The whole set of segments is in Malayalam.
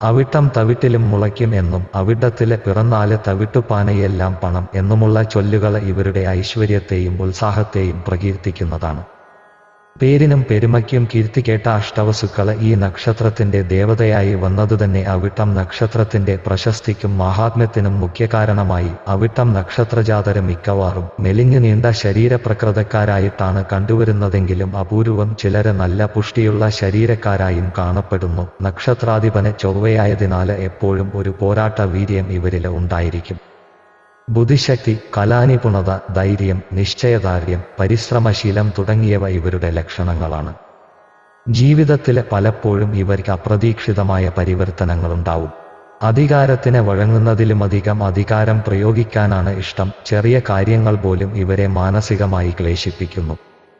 അവിട്ടം തവിട്ടിലും മുളയ്ക്കും എന്നും അവിട്ടത്തിലെ പിറന്നാൽ തവിട്ടുപാനയെല്ലാം പണം എന്നുമുള്ള ചൊല്ലുകൾ ഇവരുടെ ഐശ്വര്യത്തെയും ഉത്സാഹത്തെയും പ്രകീർത്തിക്കുന്നതാണ്. പേരിനും പെരുമയ്ക്കും കീർത്തികേട്ട അഷ്ടവസുക്കൾ ഈ നക്ഷത്രത്തിന്റെ ദേവതയായി വന്നതുതന്നെ അവിട്ടം നക്ഷത്രത്തിന്റെ പ്രശസ്തിക്കും മഹാത്മ്യത്തിനും മുഖ്യ കാരണമായി. അവിട്ടം നക്ഷത്രജാതര മിക്കവാറും മെലിഞ്ഞു നീണ്ട ശരീരപ്രകൃതക്കാരായിട്ടാണ് കണ്ടുവരുന്നതെങ്കിലും അപൂർവം ചിലര് നല്ല പുഷ്ടിയുള്ള ശരീരക്കാരായും കാണപ്പെടുന്നു. നക്ഷത്രാധിപന് ചൊവ്വയായതിനാല് എപ്പോഴും ഒരു പോരാട്ട വീര്യം ഇവരിൽ ഉണ്ടായിരിക്കും. ബുദ്ധിശക്തി കലാനിപുണത ധൈര്യം നിശ്ചയദാർഢ്യം പരിശ്രമശീലം തുടങ്ങിയവ ഇവരുടെ ലക്ഷണങ്ങളാണ്. ജീവിതത്തിലെ പലപ്പോഴും ഇവർക്ക് അപ്രതീക്ഷിതമായ പരിവർത്തനങ്ങളുണ്ടാവും. അധികാരത്തിന് വഴങ്ങുന്നതിലുമധികം അധികാരം പ്രയോഗിക്കാനാണ് ഇഷ്ടം. ചെറിയ കാര്യങ്ങൾ പോലും ഇവരെ മാനസികമായി ക്ലേശിപ്പിക്കുന്നു.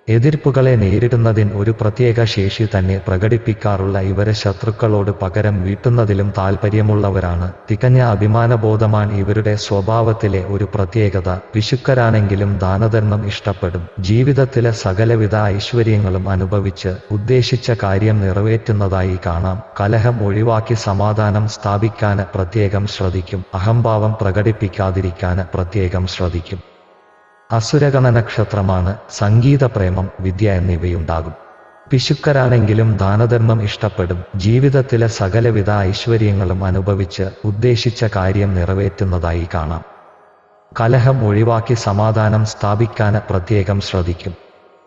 എതിർപ്പുകളെ നേരിടുന്നതിന് ഒരു പ്രത്യേക ശേഷി തന്നെ പ്രകടിപ്പിക്കാറുള്ള ഇവരെ ശത്രുക്കളോട് പകരം വീട്ടുന്നതിലും താൽപ്പര്യമുള്ളവരാണ് തികഞ്ഞ അഭിമാനബോധമാണ് ഇവരുടെ സ്വഭാവത്തിലെ ഒരു പ്രത്യേകത. വിശുക്കരാണെങ്കിലും ദാനധർമ്മം ഇഷ്ടപ്പെടും. ജീവിതത്തിലെ സകലവിധ ഐശ്വര്യങ്ങളും അനുഭവിച്ച് ഉദ്ദേശിച്ച കാര്യം നിറവേറ്റുന്നതായി കാണാം. കലഹം ഒഴിവാക്കി സമാധാനം സ്ഥാപിക്കാൻ പ്രത്യേകം ശ്രദ്ധിക്കും. അഹംഭാവം പ്രകടിപ്പിക്കാതിരിക്കാൻ പ്രത്യേകം ശ്രദ്ധിക്കും. അസുരഗണ നക്ഷത്രമാണ് സംഗീത പ്രേമം വിദ്യ എന്നിവയുണ്ടാകും. പിശുക്കരാണെങ്കിലും ദാനധർമ്മം ഇഷ്ടപ്പെടും. ജീവിതത്തിലെ സകലവിധ ഐശ്വര്യങ്ങളും അനുഭവിച്ച് ഉദ്ദേശിച്ച കാര്യം നിറവേറ്റുന്നതായി കാണാം. കലഹം ഒഴിവാക്കി സമാധാനം സ്ഥാപിക്കാൻ പ്രത്യേകം ശ്രദ്ധിക്കും.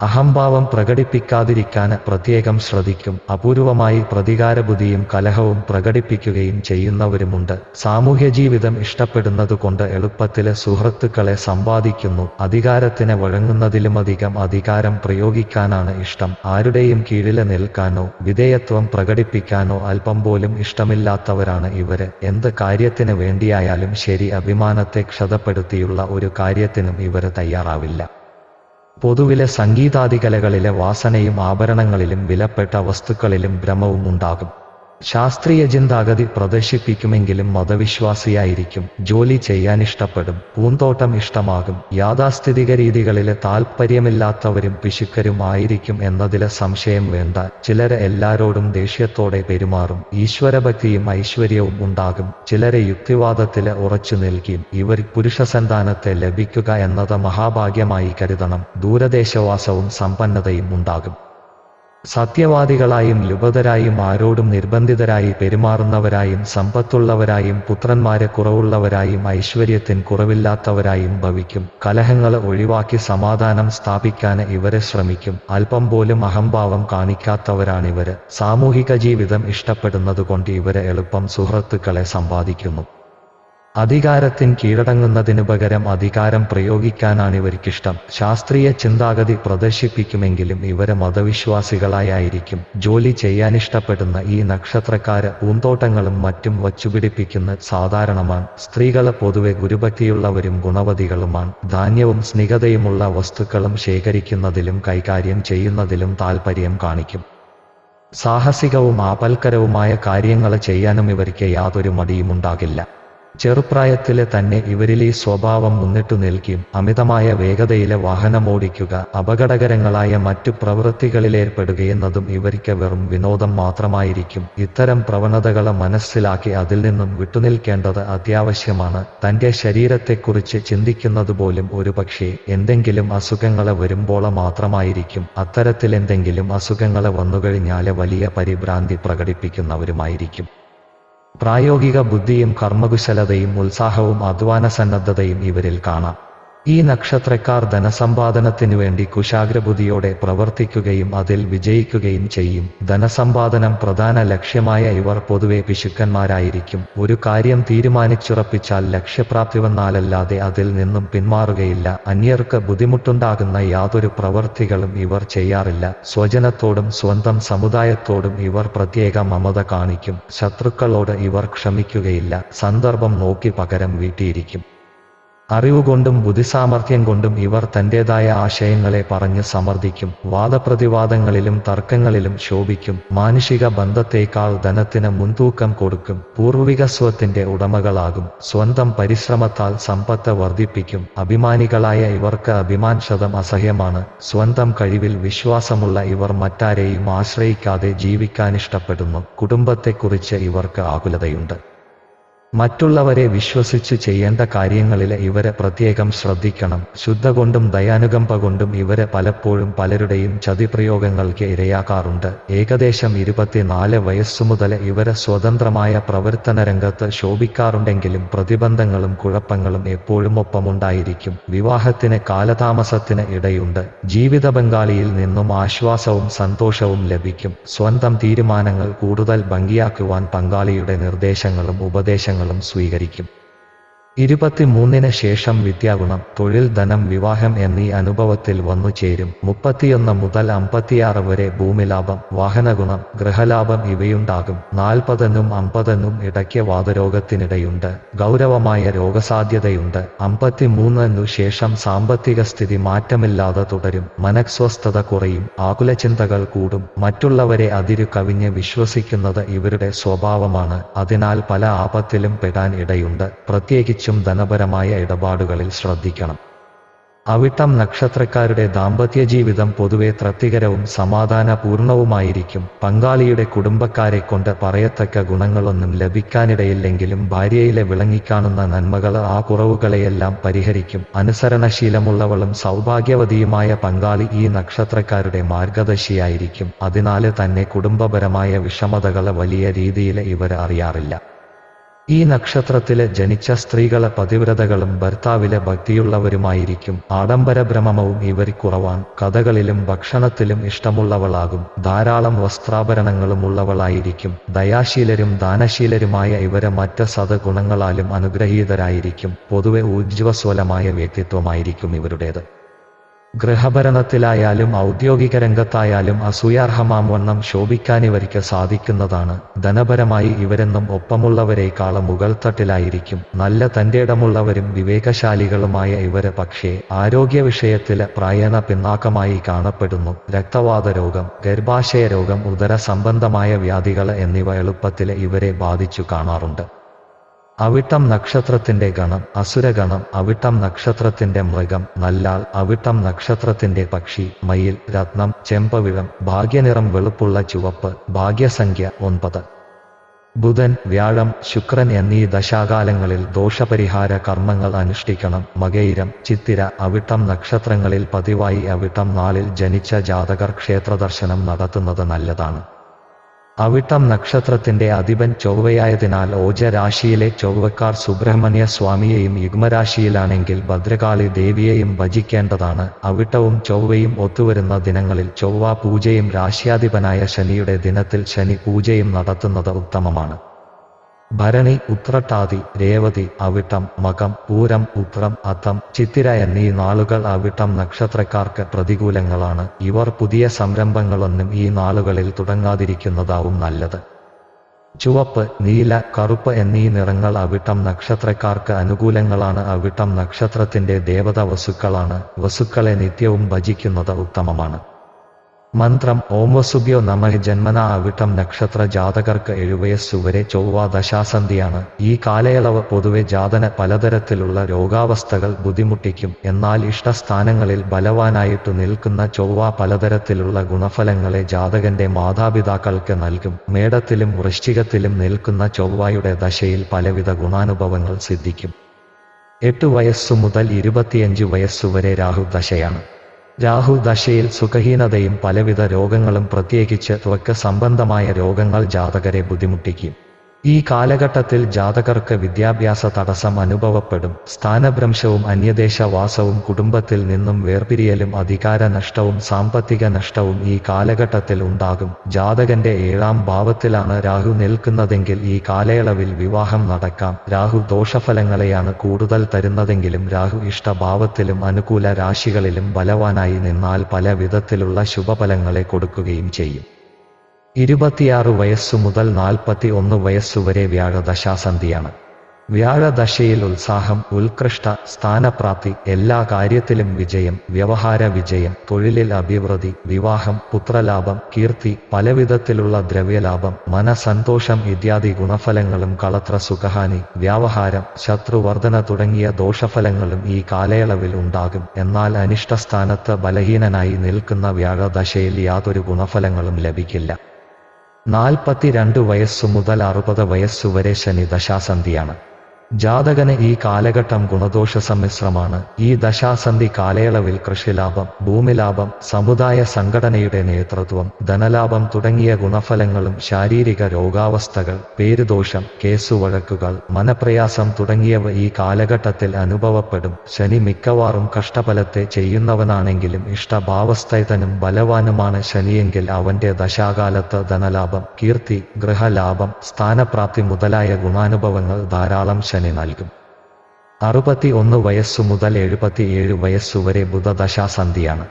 അഹംഭാവം പ്രകടിപ്പിക്കാതിരിക്കാൻ പ്രത്യേകം ശ്രദ്ധിക്കും. അപൂർവമായി പ്രതികാരബുദ്ധിയും കലഹവും പ്രകടിപ്പിക്കുകയും ചെയ്യുന്നവരുമുണ്ട്. സാമൂഹ്യ ജീവിതം ഇഷ്ടപ്പെടുന്നതുകൊണ്ട് എളുപ്പത്തിലെ സുഹൃത്തുക്കളെ സമ്പാദിക്കുന്നു അധികാരത്തിന് വഴങ്ങുന്നതിലുമധികം അധികാരം പ്രയോഗിക്കാനാണ് ഇഷ്ടം. ആരുടെയും കീഴില നിൽക്കാനോ വിധേയത്വം പ്രകടിപ്പിക്കാനോ അല്പം പോലും ഇഷ്ടമില്ലാത്തവരാണ് ഇവർ. എന്ത് കാര്യത്തിന് വേണ്ടിയായാലും ശരി അഭിമാനത്തെ ക്ഷതപ്പെടുത്തിയുള്ള ഒരു കാര്യത്തിനും ഇവർ തയ്യാറാവില്ല. പൊതുവിലെ സംഗീതാദികലകളിലെ വാസനയും ആഭരണങ്ങളിലും വിലപ്പെട്ട വസ്തുക്കളിലും ഭ്രമവും ഉണ്ടാകും. ശാസ്ത്രീയ ചിന്താഗതി പ്രദർശിപ്പിക്കുമെങ്കിലും മതവിശ്വാസിയായിരിക്കും. ജോലി ചെയ്യാൻ ഇഷ്ടപ്പെടും പൂന്തോട്ടം ഇഷ്ടമാകും. യാഥാസ്ഥിതിക രീതികളിലെ താൽപ്പര്യമില്ലാത്തവരും പിശുക്കരും ആയിരിക്കും എന്നതിലെ സംശയം വേണ്ട. ചിലരെ എല്ലാരോടും ദേഷ്യത്തോടെ പെരുമാറും. ഈശ്വരഭക്തിയും ഐശ്വര്യവും ഉണ്ടാകും. ചിലരെ യുക്തിവാദത്തിൽ ഉറച്ചു നൽകിയും ഇവർ പുരുഷസന്താനത്തെ ലഭിക്കുക എന്നത് മഹാഭാഗ്യമായി കരുതണം. ദൂരദേശവാസവും സമ്പന്നതയും ഉണ്ടാകും. സത്യവാദികളായും ലുപതരായും ആരോടും നിർബന്ധിതരായി പെരുമാറുന്നവരായും സമ്പത്തുള്ളവരായും പുത്രന്മാരെ കുറവുള്ളവരായും ഐശ്വര്യത്തിന് കുറവില്ലാത്തവരായും ഭവിക്കും. കലഹങ്ങൾ ഒഴിവാക്കി സമാധാനം സ്ഥാപിക്കാൻ ഇവരെ ശ്രമിക്കും. അല്പം പോലും അഹംഭാവം കാണിക്കാത്തവരാണിവര്. സാമൂഹിക ജീവിതം ഇഷ്ടപ്പെടുന്നതുകൊണ്ട് ഇവരെ എളുപ്പം സുഹൃത്തുക്കളെ സമ്പാദിക്കുന്നു. അധികാരത്തിന് കീഴടങ്ങുന്നതിനു പകരം അധികാരം പ്രയോഗിക്കാനാണ് പ്രയോഗിക്കാനാണിവർക്കിഷ്ടം ശാസ്ത്രീയ ചിന്താഗതി പ്രദർശിപ്പിക്കുമെങ്കിലും ഇവരെ മതവിശ്വാസികളായിരിക്കും ജോലി ചെയ്യാനിഷ്ടപ്പെടുന്ന ഈ നക്ഷത്രക്കാര് പൂന്തോട്ടങ്ങളും മറ്റും വച്ചുപിടിപ്പിക്കുന്ന സാധാരണമാണ്. സ്ത്രീകളെ പൊതുവെ ഗുരുഭക്തിയുള്ളവരും ഗുണവതികളുമാണ്. ധാന്യവും സ്നിഗ്ധതയുമുള്ള വസ്തുക്കളും ശേഖരിക്കുന്നതിലും കൈകാര്യം ചെയ്യുന്നതിലും താൽപ്പര്യം കാണിക്കും. സാഹസികവും ആപൽക്കരവുമായ കാര്യങ്ങൾ ചെയ്യാനും ഇവർക്ക് യാതൊരു മടിയുമുണ്ടാകില്ല. ചെറുപ്രായത്തിലെ തന്നെ ഇവരിൽ ഈ സ്വഭാവം മുന്നിട്ടു നിൽക്കും. അമിതമായ വേഗതയിലെ വാഹനമോടിക്കുക അപകടകരങ്ങളായ മറ്റു പ്രവൃത്തികളിലേർപ്പെടുകയെന്നതും ഇവർക്ക് വെറും വിനോദം മാത്രമായിരിക്കും. ഇത്തരം പ്രവണതകളെ മനസ്സിലാക്കി അതിൽ നിന്നും വിട്ടുനിൽക്കേണ്ടത് അത്യാവശ്യമാണ്. തന്റെ ശരീരത്തെക്കുറിച്ച് ചിന്തിക്കുന്നത് പോലും ഒരുപക്ഷെ എന്തെങ്കിലും അസുഖങ്ങളെ വരുമ്പോളെ മാത്രമായിരിക്കും. അത്തരത്തിലെന്തെങ്കിലും അസുഖങ്ങളെ വന്നുകഴിഞ്ഞാൽ വലിയ പരിഭ്രാന്തി പ്രകടിപ്പിക്കുന്നവരുമായിരിക്കും. പ്രായോഗിക ബുദ്ധിയും കർമ്മകുശലതയും ഉത്സാഹവും അധ്വാന സന്നദ്ധതയും ഇവരിൽ കാണാം. ഈ നക്ഷത്രക്കാർ ധനസമ്പാദനത്തിനു വേണ്ടി കുശാഗ്രബുദ്ധിയോടെ പ്രവർത്തിക്കുകയും അതിൽ വിജയിക്കുകയും ചെയ്യും. ധനസമ്പാദനം പ്രധാന ലക്ഷ്യമായ ഇവർ പൊതുവെ പിശുക്കന്മാരായിരിക്കും. ഒരു കാര്യം തീരുമാനിച്ചുറപ്പിച്ചാൽ ലക്ഷ്യപ്രാപ്തി വന്നാലല്ലാതെ അതിൽ നിന്നും പിന്മാറുകയില്ല. അന്യർക്ക് ബുദ്ധിമുട്ടുണ്ടാകുന്ന യാതൊരു പ്രവർത്തികളും ഇവർ ചെയ്യാറില്ല. സ്വജനത്തോടും സ്വന്തം സമുദായത്തോടും ഇവർ പ്രത്യേക മമത കാണിക്കും. ശത്രുക്കളോട് ഇവർ ക്ഷമിക്കുകയില്ല. സന്ദർഭം നോക്കി പകരം വീട്ടിയിരിക്കും. അറിവുകൊണ്ടും ബുദ്ധിസാമർഥ്യം കൊണ്ടും ഇവർ തന്റേതായ ആശയങ്ങളെ പറഞ്ഞ് സമർദ്ദിക്കും വാദപ്രതിവാദങ്ങളിലും തർക്കങ്ങളിലും ശോഭിക്കും. മാനുഷിക ബന്ധത്തേക്കാൾ ധനത്തിന് മുൻതൂക്കം കൊടുക്കും. പൂർവികസ്വത്തിന്റെ ഉടമകളാകും. സ്വന്തം പരിശ്രമത്താൽ സമ്പത്ത് വർദ്ധിപ്പിക്കും. അഭിമാനികളായ ഇവർക്ക് അഭിമാൻശതം അസഹ്യമാണ്. സ്വന്തം കഴിവിൽ വിശ്വാസമുള്ള ഇവർ മറ്റാരെയും ആശ്രയിക്കാതെ ജീവിക്കാനിഷ്ടപ്പെടുന്നു കുടുംബത്തെക്കുറിച്ച് ഇവർക്ക് ആകുലതയുണ്ട്. മറ്റുള്ളവരെ വിശ്വസിച്ച് ചെയ്യേണ്ട കാര്യങ്ങളിൽ ഇവരെ പ്രത്യേകം ശ്രദ്ധിക്കണം. ശുദ്ധ കൊണ്ടും ദയാനുകമ്പ കൊണ്ടും ഇവരെ പലപ്പോഴും പലരുടെയും ചതിപ്രയോഗങ്ങൾക്ക് ഇരയാക്കാറുണ്ട്. ഏകദേശം ഇരുപത്തിനാല് വയസ്സുമുതൽ ഇവരെ സ്വതന്ത്രമായ പ്രവർത്തന രംഗത്ത് ശോഭിക്കാറുണ്ടെങ്കിലും പ്രതിബന്ധങ്ങളും കുഴപ്പങ്ങളും എപ്പോഴും ഒപ്പമുണ്ടായിരിക്കും വിവാഹത്തിന് കാലതാമസത്തിന് ഇടയുണ്ട്. ജീവിത ബംഗാളിയിൽ നിന്നും ആശ്വാസവും സന്തോഷവും ലഭിക്കും. സ്വന്തം തീരുമാനങ്ങൾ കൂടുതൽ ഭംഗിയാക്കുവാൻ പങ്കാളിയുടെ നിർദ്ദേശങ്ങളും ഉപദേശങ്ങളും ഉപദേശങ്ങളും സ്വീകരിക്കും. ഇരുപത്തിമൂന്നിന് ശേഷം വിദ്യാഗുണം തൊഴിൽ ധനം വിവാഹം എന്നീ അനുഭവത്തിൽ വന്നു ചേരും. മുപ്പത്തിയൊന്ന് മുതൽ അമ്പത്തിയാറ് വരെ ഭൂമിലാഭം വാഹനഗുണം ഗൃഹലാഭം ഇവയുണ്ടാകും. നാൽപ്പതിനും അമ്പതിനും ഇടയ്ക്ക് വാതരോഗത്തിനിടയുണ്ട് ഗൗരവമായ രോഗസാധ്യതയുണ്ട്. അമ്പത്തിമൂന്നിനു ശേഷം സാമ്പത്തിക സ്ഥിതി മാറ്റമില്ലാതെ തുടരും. മനഃസ്വസ്ഥത കുറയും. ആകുല ചിന്തകൾ കൂടും. മറ്റുള്ളവരെ അതിരു കവിഞ്ഞ് വിശ്വസിക്കുന്നത് ഇവരുടെ സ്വഭാവമാണ്. അതിനാൽ പല ആപത്തിലും പെടാൻ ഇടയുണ്ട്. പ്രത്യേകിച്ച് പ്രത്യേകിച്ചും ധനപരമായ ഇടപാടുകളിൽ ശ്രദ്ധിക്കണം. അവിട്ടം നക്ഷത്രക്കാരുടെ ദാമ്പത്യ ജീവിതം പൊതുവെ തൃപ്തികരവും സമാധാനപൂർണവുമായിരിക്കും. പങ്കാളിയുടെ കുടുംബക്കാരെ കൊണ്ട് പറയത്തക്ക ഗുണങ്ങളൊന്നും ലഭിക്കാനിടയില്ലെങ്കിലും ഭാര്യയിലെ വിളങ്ങിക്കാണുന്ന നന്മകൾ ആ കുറവുകളെയെല്ലാം പരിഹരിക്കും. അനുസരണശീലമുള്ളവളും സൗഭാഗ്യവതിയുമായ പങ്കാളി ഈ നക്ഷത്രക്കാരുടെ മാർഗദർശിയായിരിക്കും. അതിനാല് തന്നെ കുടുംബപരമായ വിഷമതകളെ വലിയ രീതിയിൽ ഇവർ അറിയാറില്ല. ഈ നക്ഷത്രത്തിലെ ജനിച്ച സ്ത്രീകളെ പതിവ്രതകളും ഭർത്താവിലെ ഭക്തിയുള്ളവരുമായിരിക്കും. ആഡംബര ഭ്രമവും ഇവർ കഥകളിലും ഭക്ഷണത്തിലും ഇഷ്ടമുള്ളവളാകും. ധാരാളം വസ്ത്രാഭരണങ്ങളും ഉള്ളവളായിരിക്കും. ദയാശീലരും ദാനശീലരുമായ ഇവരെ മറ്റ് സദഗുണങ്ങളാലും അനുഗ്രഹീതരായിരിക്കും. പൊതുവെ ഊജ്ജ്വസ്വലമായ വ്യക്തിത്വമായിരിക്കും ഇവരുടേത്. ഗൃഹഭരണത്തിലായാലും ഔദ്യോഗിക രംഗത്തായാലും അസൂയാർഹമാം വണ്ണം ശോഭിക്കാനിവർക്ക് സാധിക്കുന്നതാണ്. ധനപരമായി ഇവരെന്നും ഒപ്പമുള്ളവരെക്കാളും മുകൾത്തട്ടിലായിരിക്കും. നല്ല തന്റേടമുള്ളവരും വിവേകശാലികളുമായ ഇവർ പക്ഷേ ആരോഗ്യ വിഷയത്തിലെ പ്രായണ പിന്നാക്കമായി കാണപ്പെടുന്നു. രക്തവാത രോഗം ഗർഭാശയ രോഗം ഉദര സംബന്ധമായ വ്യാധികൾ എന്നിവ എളുപ്പത്തിൽ ഇവരെ ബാധിച്ചു കാണാറുണ്ട്. അവിട്ടം നക്ഷത്രത്തിന്റെ ഗണം അസുരഗണം അവിട്ടം നക്ഷത്രത്തിന്റെ മൃഗം നല്ലാൾ അവിട്ടം നക്ഷത്രത്തിന്റെ പക്ഷി മയിൽ രത്നം ചെമ്പവിഴം ഭാഗ്യനിറം വെളുപ്പുള്ള ചുവപ്പ് ഭാഗ്യസംഖ്യ ഒൻപത്. ബുധൻ വ്യാഴം ശുക്രൻ എന്നീ ദശാകാലങ്ങളിൽ ദോഷപരിഹാര കർമ്മങ്ങൾ അനുഷ്ഠിക്കണം. മകയിരം ചിത്തിര അവിട്ടം നക്ഷത്രങ്ങളിൽ പതിവായി അവിട്ടം നാളിൽ ജനിച്ച ജാതകർ ക്ഷേത്രദർശനം നടത്തുന്നത് നല്ലതാണ്. അവിട്ടം നക്ഷത്രത്തിന്റെ അധിപൻ ചൊവ്വയായതിനാൽ ഓജ രാശിയിലെ ചൊവ്വക്കാർ സുബ്രഹ്മണ്യ സ്വാമിയെയും യുഗ്മരാശിയിലാണെങ്കിൽ ഭദ്രകാളി ദേവിയെയും ഭജിക്കേണ്ടതാണ്. അവിട്ടവും ചൊവ്വയും ഒത്തുവരുന്ന ദിനങ്ങളിൽ ചൊവ്വ പൂജയും രാശ്യാധിപനായ ശനിയുടെ ദിനത്തിൽ ശനി പൂജയും നടത്തുന്നത് ഉത്തമമാണ്. ഭരണി ഉത്രട്ടാതി രേവതി അവിട്ടം മകം പൂരം ഉത്രം അത്തം ചിത്തിര എന്നീ നാളുകൾ അവിട്ടം നക്ഷത്രക്കാർക്ക് പ്രതികൂലങ്ങളാണ്. ഇവർ പുതിയ സംരംഭങ്ങളൊന്നും ഈ നാളുകളിൽ തുടങ്ങാതിരിക്കുന്നതാവും നല്ലത്. ചുവപ്പ് നീല കറുപ്പ് എന്നീ നിറങ്ങൾ അവിട്ടം നക്ഷത്രക്കാർക്ക് അനുകൂലങ്ങളാണ്. അവിട്ടം നക്ഷത്രത്തിന്റെ ദേവത വസുക്കളാണ്. വസുക്കളെ നിത്യവും ഭജിക്കുന്നത് ഉത്തമമാണ്. മന്ത്രം ഓം വസുഭ്യോ നമ ജന്മന അവിട്ടം നക്ഷത്ര ജാതകർക്ക് എഴുവയസ്സുവരെ ചൊവ്വ ദശാസന്ധിയാണ്. ഈ കാലയളവ് പൊതുവെ ജാതന പലതരത്തിലുള്ള രോഗാവസ്ഥകൾ ബുദ്ധിമുട്ടിക്കും. എന്നാൽ ഇഷ്ടസ്ഥാനങ്ങളിൽ ബലവാനായിട്ടു നിൽക്കുന്ന ചൊവ്വ പലതരത്തിലുള്ള ഗുണഫലങ്ങളെ ജാതകന്റെ മാതാപിതാക്കൾക്ക് നൽകും. മേടത്തിലും വൃശ്ചികത്തിലും നിൽക്കുന്ന ചൊവ്വയുടെ ദശയിൽ പലവിധ ഗുണാനുഭവങ്ങൾ സിദ്ധിക്കും. എട്ട് വയസ്സു മുതൽ ഇരുപത്തിയഞ്ച് വയസ്സുവരെ രാഹു ദശയാണ്. രാഹു ദശയിൽ സുഖഹീനതയും പലവിധ രോഗങ്ങളും പ്രത്യേകിച്ച് ത്വക്ക് സംബന്ധമായ രോഗങ്ങൾ ജാതകരെ ബുദ്ധിമുട്ടിക്കും. ഈ കാലഘട്ടത്തിൽ ജാതകർക്ക് വിദ്യാഭ്യാസ തടസ്സം അനുഭവപ്പെടും. സ്ഥാനഭ്രംശവും അന്യദേശവാസവും കുടുംബത്തിൽ നിന്നും വേർപിരിയലും അധികാര നഷ്ടവും സാമ്പത്തിക നഷ്ടവും ഈ കാലഘട്ടത്തിൽ ഉണ്ടാകും. ജാതകന്റെ ഏഴാം ഭാവത്തിലാണ് രാഹു നിൽക്കുന്നതെങ്കിൽ ഈ കാലയളവിൽ വിവാഹം നടക്കാം. രാഹു ദോഷഫലങ്ങളെയാണ് കൂടുതൽ തരുന്നതെങ്കിലും രാഹു ഇഷ്ടഭാവത്തിലും അനുകൂല രാശികളിലും ബലവാനായി നിന്നാൽ പല വിധത്തിലുള്ള ശുഭഫലങ്ങളെ കൊടുക്കുകയും ചെയ്യും. ഇരുപത്തിയാറ് വയസ്സു മുതൽ നാൽപ്പത്തി ഒന്ന് വയസ്സുവരെ വ്യാഴദശാസന്ധിയാണ്. വ്യാഴദശയിൽ ഉത്സാഹം ഉത്കൃഷ്ട സ്ഥാനപ്രാപ്തി എല്ലാ കാര്യത്തിലും വിജയം വ്യവഹാര വിജയം തൊഴിലിൽ അഭിവൃദ്ധി വിവാഹം പുത്രലാഭം കീർത്തി പലവിധത്തിലുള്ള ദ്രവ്യലാഭം മനസന്തോഷം ഇത്യാദി ഗുണഫലങ്ങളും കളത്ര സുഖഹാനി വ്യാവഹാരം ശത്രുവർധന തുടങ്ങിയ ദോഷഫലങ്ങളും ഈ കാലയളവിൽ ഉണ്ടാകും. എന്നാൽ അനിഷ്ടസ്ഥാനത്ത് ബലഹീനനായി നിൽക്കുന്ന വ്യാഴദശയിൽ യാതൊരു ഗുണഫലങ്ങളും ലഭിക്കില്ല. നാൽപ്പത്തിരണ്ട് വയസ്സു മുതൽ അറുപത് വയസ്സുവരെ ശനി ദശാസന്ധിയാണ് ജാതകന് ഈ കാലഘട്ടം ഗുണദോഷ സമ്മിശ്രമാണ് ഈ ദശാസന്ധി കാലയളവിൽ കൃഷിലാഭം ഭൂമിലാഭം സമുദായ സംഘടനയുടെ നേതൃത്വം ധനലാഭം തുടങ്ങിയ ഗുണഫലങ്ങളും ശാരീരിക രോഗാവസ്ഥകൾ പേരുദോഷം കേസുവഴക്കുകൾ മനപ്രയാസം തുടങ്ങിയവ ഈ കാലഘട്ടത്തിൽ അനുഭവപ്പെടും. ശനി മിക്കവാറും കഷ്ടഫലത്തെ ചെയ്യുന്നവനാണെങ്കിലും ഇഷ്ടഭാവസ്ഥൈതനും ബലവാനുമാണ് ശനിയെങ്കിൽ അവന്റെ ദശാകാലത്ത് ധനലാഭം കീർത്തി ഗൃഹലാഭം സ്ഥാനപ്രാപ്തി മുതലായ ഗുണാനുഭവങ്ങൾ ധാരാളം ശനി നൽകും. അറുപത്തി ഒന്ന് വയസ്സു മുതൽ എഴുപത്തിയേഴ് വയസ്സുവരെ ബുധദശാസന്ധിയാണ്.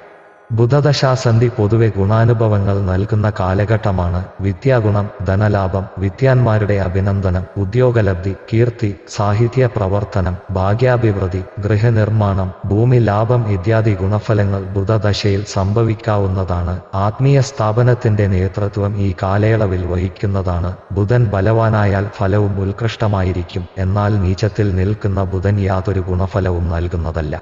ബുധദശാസന്ധി പൊതുവെ ഗുണാനുഭവങ്ങൾ നൽകുന്ന കാലഘട്ടമാണ്. വിദ്യാഗുണം ധനലാഭം വിദ്യാന്മാരുടെ അഭിനന്ദനം ഉദ്യോഗലബ്ധി കീർത്തി സാഹിത്യ പ്രവർത്തനം ഭാഗ്യാഭിവൃദ്ധി ഗൃഹനിർമ്മാണം ഭൂമി ലാഭം ഇത്യാദി ഗുണഫലങ്ങൾ ബുധദശയിൽ സംഭവിക്കാവുന്നതാണ്. ആത്മീയ സ്ഥാപനത്തിന്റെ നേതൃത്വം ഈ കാലയളവിൽ വഹിക്കുന്നതാണ്. ബുധൻ ബലവാനായാൽ ഫലവും ഉത്കൃഷ്ടമായിരിക്കും. എന്നാൽ നീചത്തിൽ നിൽക്കുന്ന ബുധൻ യാതൊരു ഗുണഫലവും നൽകുന്നതല്ല.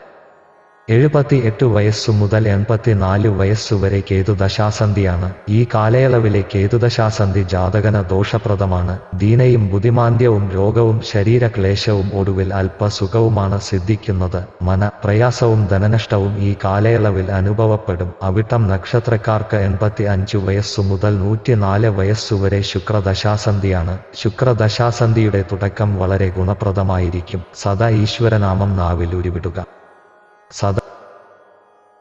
എഴുപത്തി എട്ട് വയസ്സു മുതൽ എൺപത്തിനാല് വയസ്സുവരെ കേതുദശാസന്ധിയാണ്. ഈ കാലയളവിലെ കേതുദശാസന്ധി ജാതകന ദോഷപ്രദമാണ്. ദീനയും ബുദ്ധിമാന്ദ്യവും രോഗവും ശരീരക്ലേശവും ഒടുവിൽ അല്പസുഖവുമാണ് സിദ്ധിക്കുന്നത്. മന പ്രയാസവും ധനനഷ്ടവും ഈ കാലയളവിൽ അനുഭവപ്പെടും. അവിട്ടം നക്ഷത്രക്കാർക്ക് എൺപത്തി അഞ്ച് വയസ്സു മുതൽ നൂറ്റിനാല് വയസ്സുവരെ ശുക്രദശാസന്ധിയാണ്. ശുക്രദശാസന്ധിയുടെ തുടക്കം വളരെ ഗുണപ്രദമായിരിക്കും. സദാ ഈശ്വരനാമം നാവിൽ ഉരുവിടുക. സദാ